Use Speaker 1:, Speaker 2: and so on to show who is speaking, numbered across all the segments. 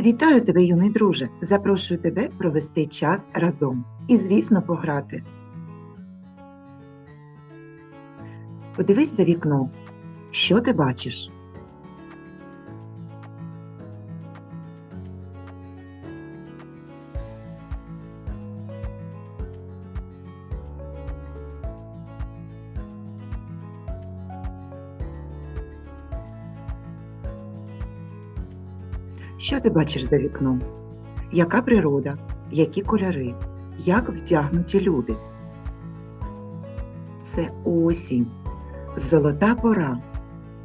Speaker 1: Вітаю тебе, юний друже! Запрошую тебе провести час разом і, звісно, пограти. Подивись за вікно. Що ти бачиш? Що ти бачиш за вікном? Яка природа? Які кольори? Як вдягнуті люди? Це осінь, золота пора.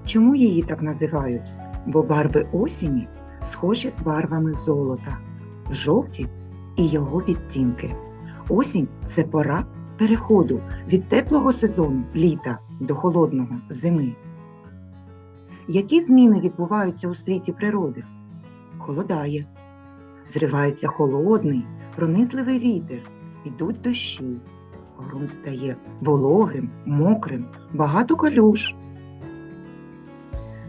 Speaker 1: Чому її так називають? Бо барви осені схожі з барвами золота, жовті і його відтінки. Осінь це пора переходу від теплого сезону літа до холодного зими. Які зміни відбуваються у світі природи? Холодає, зривається холодний, пронизливий вітер, ідуть дощі. Грунт стає вологим, мокрим, багато калюж.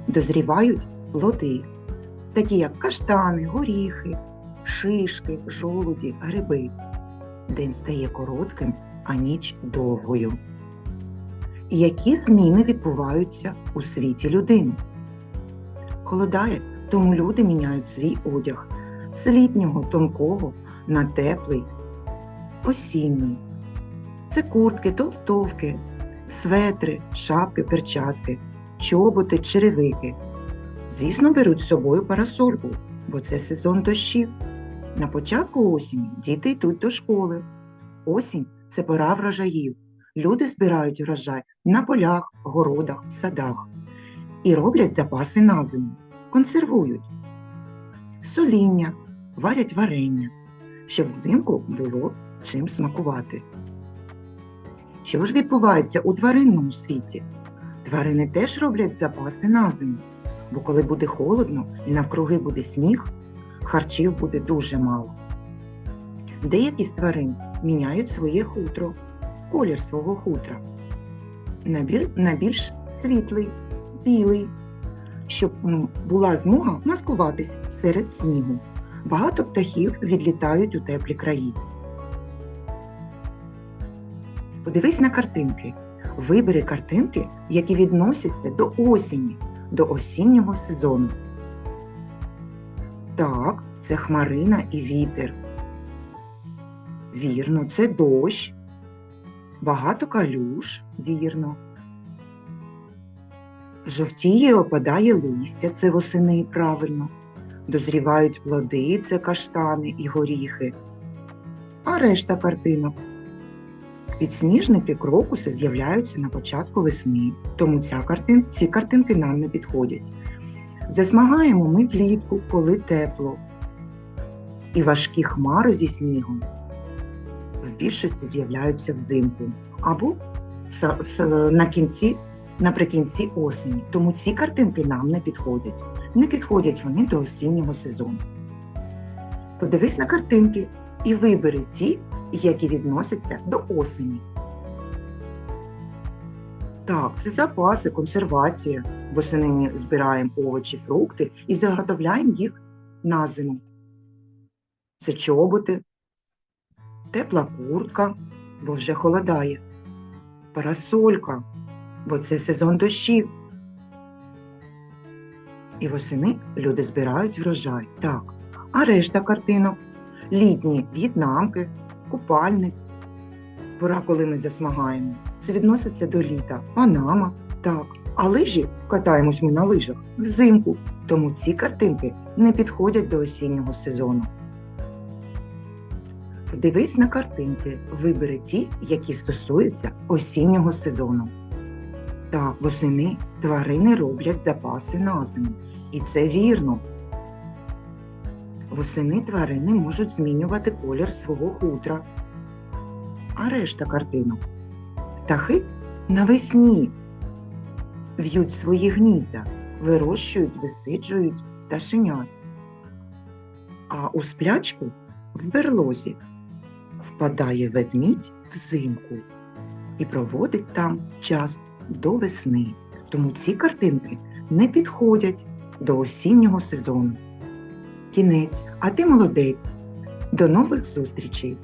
Speaker 1: Дозрівають плоди, такі як каштани, горіхи, шишки, жолуді, гриби. День стає коротким, а ніч довгою. Які зміни відбуваються у світі людини? Холодає, тому люди міняють свій одяг з літнього тонкого на теплий, осінній. Це куртки, толстовки, светри, шапки, перчатки, чоботи, черевики. Звісно, беруть з собою парасольку, бо це сезон дощів. На початку осені діти йдуть до школи. Осінь це пора врожаїв. Люди збирають врожай на полях, городах, садах і роблять запаси на зиму, консервують соління, варять варення, щоб взимку було чим смакувати. Що ж відбувається у тваринному світі? Тварини теж роблять запаси на зиму, бо коли буде холодно і навкруги буде сніг, харчів буде дуже мало. Деякі з тварин міняють своє хутро, колір свого хутра на, біль, більш світлий, білий, щоб була змога маскуватись серед снігу. Багато птахів відлітають у теплі краї. Подивись на картинки. Вибери картинки, які відносяться до осені, до осіннього сезону. Так, це хмарина і вітер. Вірно, це дощ. Багато калюж, вірно. Жовтіє опадає листя, це восени правильно. Дозрівають плоди, це каштани і горіхи. А решта картинок. Підсніжники крокуси з'являються на початку весни, тому ця картин, ці картинки нам не підходять. Засмагаємо ми влітку, коли тепло. І важкі хмари зі снігом в більшості з'являються взимку або на кінці, наприкінці осені. Тому ці картинки нам не підходять. Не підходять вони до осіннього сезону. Подивись на картинки і вибери ті, які відносяться до осені. Так, це запаси, консервація. Восени ми збираємо овочі, фрукти і заготовляємо їх на зиму. Це чоботи, тепла куртка, бо вже холодає, парасолька, бо це сезон дощів. І восени люди збирають врожай. Так. А решта картинок літні в'єтнамки, купальник, пора, коли ми засмагаємо. Це відноситься до літа. Панама, так. А лижі катаємось ми на лижах взимку, тому ці картинки не підходять до осіннього сезону. Подивись на картинки, вибери ті, які стосуються осіннього сезону. Так, восени тварини роблять запаси на зиму. І це вірно. Восени тварини можуть змінювати колір свого хутра. А решта картинок. Птахи навесні в'ють свої гнізда, вирощують, висиджують пташенят. А у сплячку в берлозі впадає ведмідь взимку і проводить там час до весни. Тому ці картинки не підходять до осіннього сезону. кінець, а ти молодець. До нових зустрічей!